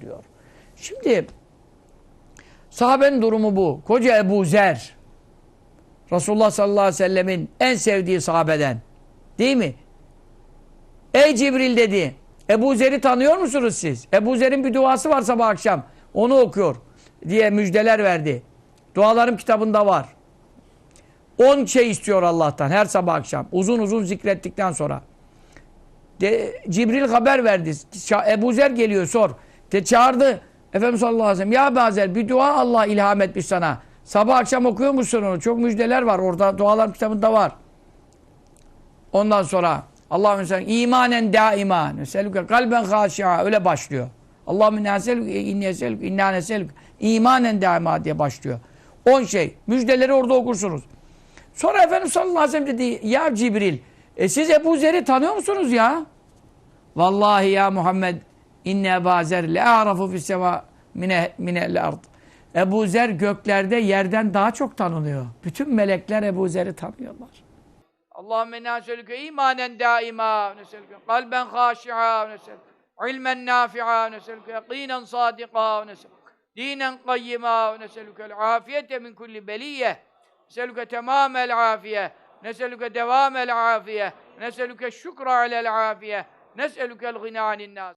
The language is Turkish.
diyor. Şimdi sahabenin durumu bu. Koca Ebu Zer Resulullah sallallahu aleyhi ve sellemin en sevdiği sahabeden. Değil mi? Ey Cibril dedi. Ebu Zer'i tanıyor musunuz siz? Ebu Zer'in bir duası var sabah akşam. Onu okuyor diye müjdeler verdi. Dualarım kitabında var. 10 şey istiyor Allah'tan her sabah akşam. Uzun uzun zikrettikten sonra. De, Cibril haber verdi. Ebu Zer geliyor sor. De, çağırdı. Efendimiz sallallahu aleyhi ve sellem. Ya Bazel bir dua Allah ilham etmiş sana. Sabah akşam okuyor musun onu? Çok müjdeler var orada. Dualar kitabında var. Ondan sonra Allahümme sellem imanen daima. Neselüke kalben haşia. Öyle başlıyor. Allahümme neselüke inni eselüke inna neselüke imanen daima diye başlıyor. 10 şey. Müjdeleri orada okursunuz. Sonra Efendimiz sallallahu aleyhi ve sellem dedi ya Cibril e siz Ebu Zer'i tanıyor musunuz ya? Vallahi ya Muhammed inne Ebu le a'rafu fis sema mine minel ard. Ebu Zer göklerde yerden daha çok tanınıyor. Bütün melekler Ebu Zer'i tanıyorlar. Allahümme neselüke imanen daima neselüke kalben haşi'a neselüke ilmen nafi'a neselüke yakinen sadiqa neselüke dinen kayyima neselüke afiyete min kulli beliyye. Neselüke temamel afiye. Neselüke devamel afiye. Neselüke şükra alel afiye. Neselükel gina anin nas